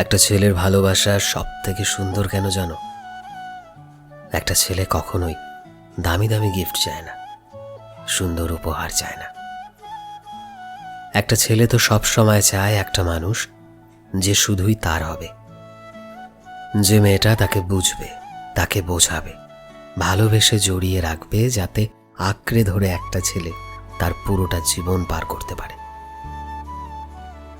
একটা ছেলের ভালোবাসা সব থেকে সুন্দর কেন জানো? একটা ছেলে কখনোই দামি দামি গিফট চায় না, সুন্দর উপহার চায় না। একটা ছেলে তো সব সময় চায় একটা মানুষ যে শুধুই তার হবে। যে মেয়েটা তাকে বুঝবে, তাকে বোঝাবে, ভালোবেসে জড়িয়ে রাখবে যাতে আঁকড়ে ধরে একটা ছেলে তার পুরোটা জীবন পার করতে পারে।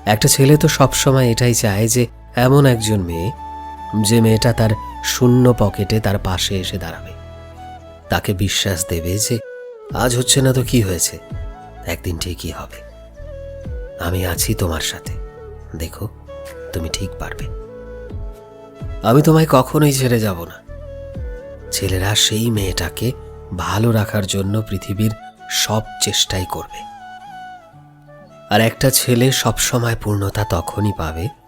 একটা ছেলে তো সবসময় এটাই চায় যে এমন একজন মেয়ে যে মেয়েটা তার শূন্য পকেটে তার পাশে এসে দাঁড়াবে। তাকে বিশ্বাস দেবে যে আজ হচ্ছে না তো কি হয়েছে, একদিন ঠিকই হবে। আমি আছি তোমার সাথে, দেখো তুমি ঠিক পারবে। আমি তোমায় কখনোই ছেড়ে যাব না। ছেলেরা সেই মেয়েটাকে ভালো রাখার জন্য পৃথিবীর সব চেষ্টাই করবে। আর একটা ছেলে সবসময় পূর্ণতা তখনই পাবে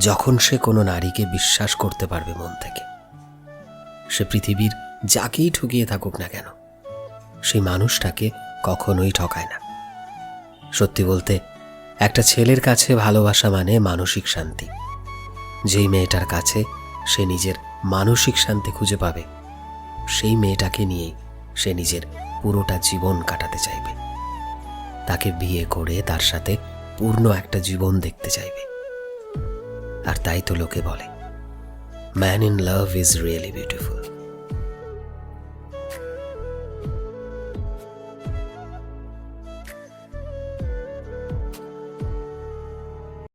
যখন সে কোনো নারীকে বিশ্বাস করতে পারবে মন থেকে। সে পৃথিবীর যাকেই ঠকিয়ে থাকুক না কেন, সেই মানুষটাকে কখনোই ঠকায় না। সত্যি বলতে, একটা ছেলের কাছে ভালোবাসা মানে মানসিক শান্তি। যেই মেয়েটার কাছে সে নিজের মানসিক শান্তি খুঁজে পাবে, সেই মেয়েটাকে নিয়েই সে নিজের পুরোটা জীবন কাটাতে চাইবে। তাকে বিয়ে করে তার সাথে পূর্ণ একটা জীবন দেখতে চাইবে। আর তাই তো লোকে বলে man in love is really beautiful